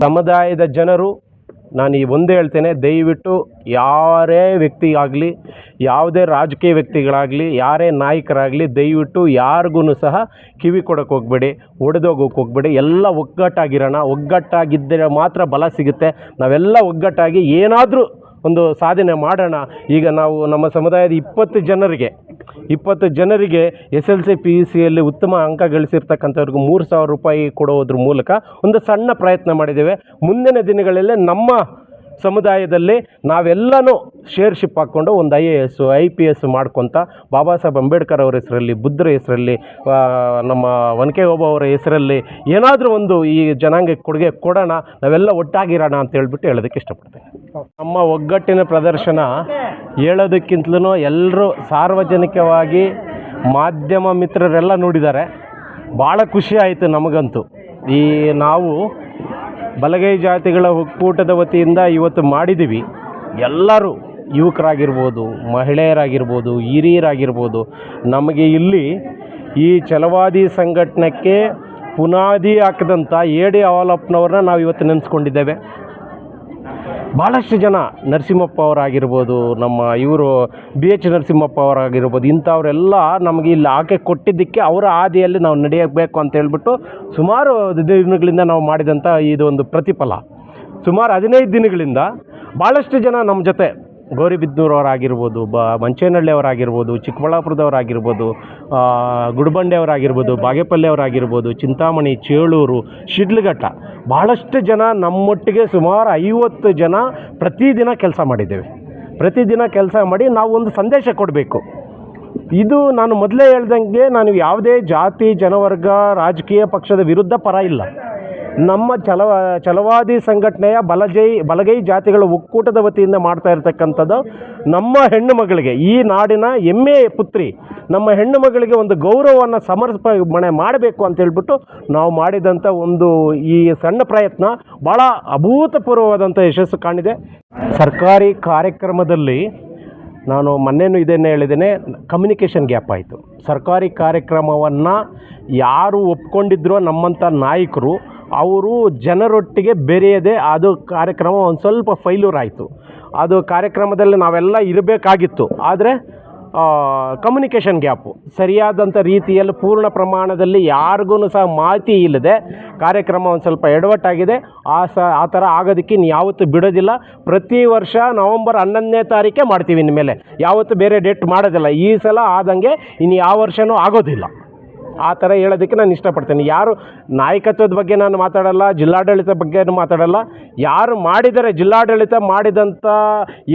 ಸಮುದಾಯದ ಜನರು, ನಾನು ಈ ಒಂದೇ ಹೇಳ್ತೇನೆ, ದಯವಿಟ್ಟು ಯಾರೇ ವ್ಯಕ್ತಿ ಆಗಲಿ ಯಾವುದೇ ರಾಜಕೀಯ ವ್ಯಕ್ತಿಗಳಾಗಲಿ, ಯಾರೇ ನಾಯಕರಾಗಲಿ, ದಯವಿಟ್ಟು ಯಾರಿಗೂ ಸಹ ಕಿವಿ ಕೊಡೋಕೆ ಹೋಗ್ಬೇಡಿ, ಒಡೆದೋಗೋಕೆ ಹೋಗಬೇಡಿ, ಎಲ್ಲ ಒಗ್ಗಟ್ಟಾಗಿರೋಣ. ಒಗ್ಗಟ್ಟಾಗಿದ್ದರೆ ಮಾತ್ರ ಬಲ ಸಿಗುತ್ತೆ. ನಾವೆಲ್ಲ ಒಗ್ಗಟ್ಟಾಗಿ ಏನಾದರೂ ಒಂದು ಸಾಧನೆ ಮಾಡೋಣ. ಈಗ ನಾವು ನಮ್ಮ ಸಮುದಾಯದ ಇಪ್ಪತ್ತು ಜನರಿಗೆ ಇಪ್ಪತ್ತು ಜನರಿಗೆ S L C, P U ಸಿಯಲ್ಲಿ ಉತ್ತಮ ಅಂಕ ಗಳಿಸಿರ್ತಕ್ಕಂಥವ್ರಿಗೆ ಮೂರು ಸಾವಿರ ರೂಪಾಯಿ ಕೊಡೋದ್ರ ಮೂಲಕ ಒಂದು ಸಣ್ಣ ಪ್ರಯತ್ನ ಮಾಡಿದ್ದೇವೆ. ಮುಂದಿನ ದಿನಗಳಲ್ಲೇ ನಮ್ಮ ಸಮುದಾಯದಲ್ಲಿ ನಾವೆಲ್ಲನೂ ಶೇರ್ಶಿಪ್ ಹಾಕ್ಕೊಂಡು ಒಂದು I A S, I P S ಮಾಡ್ಕೊತ ಬಾಬಾ ಸಾಹೇಬ್ ಅಂಬೇಡ್ಕರ್ ಅವರ ಹೆಸರಲ್ಲಿ, ಬುದ್ಧರ ಹೆಸರಲ್ಲಿ ನಮ್ಮ ಒನಕೆ ಓಬ ಅವರ ಹೆಸರಲ್ಲಿ ಏನಾದರೂ ಒಂದು ಈ ಜನಾಂಗಕ್ಕೆ ಕೊಡುಗೆ ಕೊಡೋಣ, ನಾವೆಲ್ಲ ಒಟ್ಟಾಗಿರೋಣ ಅಂತ ಹೇಳ್ಬಿಟ್ಟು ಹೇಳೋದಕ್ಕೆ ಇಷ್ಟಪಡ್ತೇನೆ. ನಮ್ಮ ಒಗ್ಗಟ್ಟಿನ ಪ್ರದರ್ಶನ ಹೇಳೋದಕ್ಕಿಂತಲೂ ಎಲ್ಲರೂ ಸಾರ್ವಜನಿಕವಾಗಿ ಮಾಧ್ಯಮ ಮಿತ್ರರೆಲ್ಲ ನೋಡಿದ್ದಾರೆ. ಭಾಳ ಖುಷಿ ಆಯಿತು ನಮಗಂತೂ. ಈ ನಾವು ಬಲಗೈ ಜಾತಿಗಳ ಒಕ್ಕೂಟದ ವತಿಯಿಂದ ಇವತ್ತು ಮಾಡಿದ್ದೀವಿ. ಎಲ್ಲರೂ ಯುವಕರಾಗಿರ್ಬೋದು, ಮಹಿಳೆಯರಾಗಿರ್ಬೋದು, ಹಿರಿಯರಾಗಿರ್ಬೋದು, ನಮಗೆ ಇಲ್ಲಿ ಈ ಚಲವಾದಿ ಸಂಘಟನೆಗೆ ಪುನಾದಿ ಹಾಕಿದಂಥ ಎ ಡಿ ಹಾಲಪ್ಪನವ್ರನ್ನ ನಾವು ಇವತ್ತು ನೆನೆಸ್ಕೊಂಡಿದ್ದೇವೆ. ಭಾಳಷ್ಟು ಜನ ನರಸಿಂಹಪ್ಪ ಅವರಾಗಿರ್ಬೋದು, ನಮ್ಮ ಇವರು ಬಿ ಎಚ್ ನರಸಿಂಹಪ್ಪ ಅವರಾಗಿರ್ಬೋದು, ಇಂಥವರೆಲ್ಲ ನಮಗೆ ಇಲ್ಲಿ ಆಕೆ ಕೊಟ್ಟಿದ್ದಕ್ಕೆ ಅವರ ಹಾದಿಯಲ್ಲಿ ನಾವು ನಡೆಯಬೇಕು ಅಂತ ಹೇಳ್ಬಿಟ್ಟು ಸುಮಾರು ದಿನಗಳಿಂದ ನಾವು ಮಾಡಿದಂಥ ಇದು ಒಂದು ಪ್ರತಿಫಲ. ಸುಮಾರು ಹದಿನೈದು ದಿನಗಳಿಂದ ಭಾಳಷ್ಟು ಜನ ನಮ್ಮ ಜೊತೆ ಗೌರಿಬಿದನೂರವರಾಗಿರ್ಬೋದು ಬ ಮಂಚೇನಹಳ್ಳಿಯವರಾಗಿರ್ಬೋದು ಚಿಕ್ಕಬಳ್ಳಾಪುರದವರಾಗಿರ್ಬೋದು ಗುಡಿಬಂಡೆಯವರಾಗಿರ್ಬೋದು, ಬಾಗೇಪಲ್ಲಿಯವರಾಗಿರ್ಬೋದು, ಚಿಂತಾಮಣಿ, ಚೇಳೂರು, ಶಿಡ್ಲಘಟ್ಟ ಭಾಳಷ್ಟು ಜನ ನಮ್ಮೊಟ್ಟಿಗೆ ಸುಮಾರು ಐವತ್ತು ಜನ ಪ್ರತಿದಿನ ಕೆಲಸ ಮಾಡಿದ್ದೇವೆ. ಪ್ರತಿದಿನ ಕೆಲಸ ಮಾಡಿ ನಾವು ಒಂದು ಸಂದೇಶ ಕೊಡಬೇಕು. ಇದು ನಾನು ಮೊದಲೇ ಹೇಳ್ದಂಗೆ ನಾನು ಯಾವುದೇ ಜಾತಿ, ಜನವರ್ಗ, ರಾಜಕೀಯ ಪಕ್ಷದ ವಿರುದ್ಧ ಪರ ಇಲ್ಲ. ನಮ್ಮ ಚಲವ ಛಲವಾದಿ ಸಂಘಟನೆಯ ಬಲಜೈ, ಬಲಗೈ ಜಾತಿಗಳ ಒಕ್ಕೂಟದ ವತಿಯಿಂದ ಮಾಡ್ತಾ ಇರತಕ್ಕಂಥದ್ದು ನಮ್ಮ ಹೆಣ್ಣು ಮಗಳಿಗೆ, ಈ ನಾಡಿನ ಹೆಮ್ಮೆಯ ಪುತ್ರಿ, ನಮ್ಮ ಹೆಣ್ಣು ಮಗಳಿಗೆ ಒಂದು ಗೌರವವನ್ನು ಸಮರ್ಪಣೆ ಮಾಡಬೇಕು ಅಂತ ಹೇಳ್ಬಿಟ್ಟು ನಾವು ಮಾಡಿದಂಥ ಒಂದು ಈ ಸಣ್ಣ ಪ್ರಯತ್ನ ಭಾಳ ಅಭೂತಪೂರ್ವವಾದಂಥ ಯಶಸ್ಸು ಕಾಣಿದೆ. ಸರ್ಕಾರಿ ಕಾರ್ಯಕ್ರಮದಲ್ಲಿ ನಾನು ಮೊನ್ನೆನೂ ಇದನ್ನೇ ಹೇಳಿದ್ದೇನೆ ಕಮ್ಯುನಿಕೇಷನ್ ಗ್ಯಾಪ್ ಆಯಿತು. ಸರ್ಕಾರಿ ಕಾರ್ಯಕ್ರಮವನ್ನು ಯಾರು ಒಪ್ಕೊಂಡಿದ್ರೋ ನಮ್ಮಂಥ ನಾಯಕರು ಅವರು ಜನರೊಟ್ಟಿಗೆ ಬೆರೆಯದೆ ಅದು ಕಾರ್ಯಕ್ರಮ ಒಂದು ಸ್ವಲ್ಪ ಫೈಲೂರ್ ಆಯಿತು. ಅದು ಕಾರ್ಯಕ್ರಮದಲ್ಲಿ ನಾವೆಲ್ಲ ಇರಬೇಕಾಗಿತ್ತು. ಆದರೆ ಕಮ್ಯುನಿಕೇಷನ್ ಗ್ಯಾಪು ಸರಿಯಾದಂಥ ರೀತಿಯಲ್ಲಿ ಪೂರ್ಣ ಪ್ರಮಾಣದಲ್ಲಿ ಯಾರಿಗೂ ಸಹ ಮಾಹಿತಿ ಇಲ್ಲದೆ ಕಾರ್ಯಕ್ರಮ ಒಂದು ಸ್ವಲ್ಪ ಎಡವಟ್ಟಾಗಿದೆ. ಆ ಸ, ಆ ಥರ ಆಗೋದಕ್ಕೆ ಇನ್ನು ಯಾವತ್ತೂ ಬಿಡೋದಿಲ್ಲ. ಪ್ರತಿ ವರ್ಷ ನವಂಬರ್ ಹನ್ನೊಂದನೇ ತಾರೀಕೆ ಮಾಡ್ತೀವಿ ಇನ್ಮೇಲೆ. ಯಾವತ್ತೂ ಬೇರೆ ಡೇಟ್ ಮಾಡೋದಿಲ್ಲ. ಈ ಸಲ ಆದಂಗೆ ಇನ್ನು ಯಾವ ವರ್ಷವೂ ಆಗೋದಿಲ್ಲ. ಆ ಥರ ಹೇಳೋದಕ್ಕೆ ನಾನು ಇಷ್ಟಪಡ್ತೇನೆ. ಯಾರು ನಾಯಕತ್ವದ ಬಗ್ಗೆ ನಾನು ಮಾತಾಡಲ್ಲ, ಜಿಲ್ಲಾಡಳಿತ ಬಗ್ಗೆ ಮಾತಾಡಲ್ಲ, ಯಾರು ಮಾಡಿದರೆ ಜಿಲ್ಲಾಡಳಿತ ಮಾಡಿದಂಥ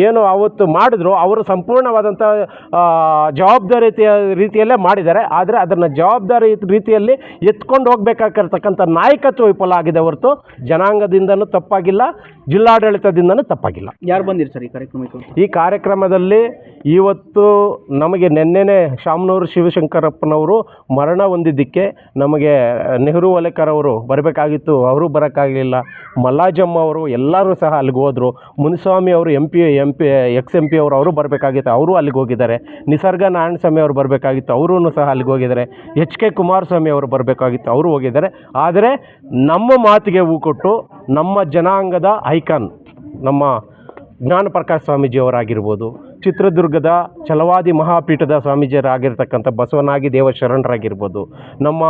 ಏನು ಅವತ್ತು ಮಾಡಿದ್ರು, ಅವರು ಸಂಪೂರ್ಣವಾದಂಥ ಜವಾಬ್ದಾರಿ ರೀತಿಯಲ್ಲೇ ಮಾಡಿದ್ದಾರೆ. ಆದರೆ ಅದನ್ನು ಜವಾಬ್ದಾರಿ ರೀತಿಯಲ್ಲಿ ಎತ್ಕೊಂಡು ಹೋಗ್ಬೇಕಾಗಿರ್ತಕ್ಕಂಥ ನಾಯಕತ್ವ ವಿಫಲ ಆಗಿದೆ ಹೊರತು ಜನಾಂಗದಿಂದನೂ ತಪ್ಪಾಗಿಲ್ಲ. ಜಿಲ್ಲಾಡಳಿತದಿಂದನೂ ತಪ್ಪಾಗಿಲ್ಲ. ಯಾರು ಬಂದಿರಿ ಸರ್ ಈ ಕಾರ್ಯಕ್ರಮಕ್ಕೆ? ಈ ಕಾರ್ಯಕ್ರಮದಲ್ಲಿ ಇವತ್ತು ನಮಗೆ ನಿನ್ನೆನೆ ಶಾಮನೂರು ಶಿವಶಂಕರಪ್ಪನವರು ಮರಣ ಹೊಂದಿದ್ದಕ್ಕೆ ನಮಗೆ ನೆಹರು ವಲೇಕರ್ ಅವರು ಬರಬೇಕಾಗಿತ್ತು ಅವರು ಬರೋಕ್ಕಾಗಲಿಲ್ಲ. ಮಲ್ಲಾಜಮ್ಮ ಅವರು ಎಲ್ಲರೂ ಸಹ ಅಲ್ಲಿಗೆ ಹೋದರು. ಮುನಿಸ್ವಾಮಿ ಅವರು M P M P ex M P ಅವರು ಅವರು ಬರಬೇಕಾಗಿತ್ತು ಅವರು ಅಲ್ಲಿಗೆ ಹೋಗಿದ್ದಾರೆ. ನಿಸರ್ಗ ನಾರಾಯಣಸ್ವಾಮಿ ಅವರು ಬರಬೇಕಾಗಿತ್ತು ಅವರೂ ಸಹ ಅಲ್ಲಿಗೆ ಹೋಗಿದ್ದಾರೆ. ಎಚ್ ಕೆ ಕುಮಾರಸ್ವಾಮಿ ಅವರು ಬರಬೇಕಾಗಿತ್ತು ಅವರು ಹೋಗಿದ್ದಾರೆ. ಆದರೆ ನಮ್ಮ ಮಾತಿಗೆ ಹೂ ಕೊಟ್ಟು ನಮ್ಮ ಜನಾಂಗದ ಐಕಾನ್ ನಮ್ಮ ಜ್ಞಾನ ಪ್ರಕಾಶ್ ಸ್ವಾಮೀಜಿಯವರಾಗಿರ್ಬೋದು ಚಿತ್ರದುರ್ಗದ ಛಲವಾದಿ ಮಹಾಪೀಠದ ಸ್ವಾಮೀಜಿಯರಾಗಿರ್ತಕ್ಕಂಥ ಬಸವನಾಗಿ ದೇವಶರಣರಾಗಿರ್ಬೋದು ನಮ್ಮ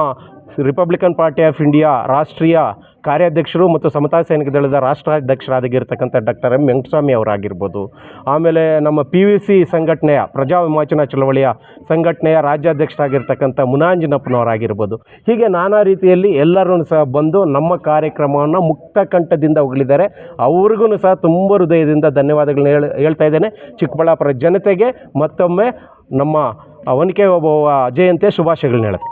ರಿಪಬ್ಲಿಕನ್ ಪಾರ್ಟಿ ಆಫ್ ಇಂಡಿಯಾ ರಾಷ್ಟ್ರೀಯ ಕಾರ್ಯಾಧ್ಯಕ್ಷರು ಮತ್ತು ಸಮತಾ ಸೈನಿಕ ದಳದ ರಾಷ್ಟ್ರಾಧ್ಯಕ್ಷರಾಗಿರ್ತಕ್ಕಂಥ ಡಾಕ್ಟರ್ ಎಂ ವೆಂಕಟಸ್ವಾಮಿ ಅವರಾಗಿರ್ಬೋದು. ಆಮೇಲೆ ನಮ್ಮ ಪಿ ವಿ ಸಿ ಸಂಘಟನೆಯ, ಪ್ರಜಾ ವಿಮೋಚನಾ ಚಳವಳಿಯ ಸಂಘಟನೆಯ ರಾಜ್ಯಾಧ್ಯಕ್ಷರಾಗಿರ್ತಕ್ಕಂಥ ಮುನಾಂಜನಪ್ಪನವರಾಗಿರ್ಬೋದು. ಹೀಗೆ ನಾನಾ ರೀತಿಯಲ್ಲಿ ಎಲ್ಲರೂ ಸಹ ಬಂದು ನಮ್ಮ ಕಾರ್ಯಕ್ರಮವನ್ನು ಮುಕ್ತ ಕಂಠದಿಂದ ಹೊಗಳಿದ್ದಾರೆ ಅವ್ರಿಗೂ ಸಹ ತುಂಬ ಹೃದಯದಿಂದ ಧನ್ಯವಾದಗಳನ್ನ ಹೇಳಿ, ಹೇಳ್ತಾ ಇದ್ದೇನೆ. ಚಿಕ್ಕಬಳ್ಳಾಪುರ ಜನತೆಗೆ ಮತ್ತೊಮ್ಮೆ ನಮ್ಮ ಅವನಿಕೆ ಒಬ್ಬ ಜಯಂತಿಯ ಶುಭಾಶಯಗಳನ್ನ ಹೇಳುತ್ತೆ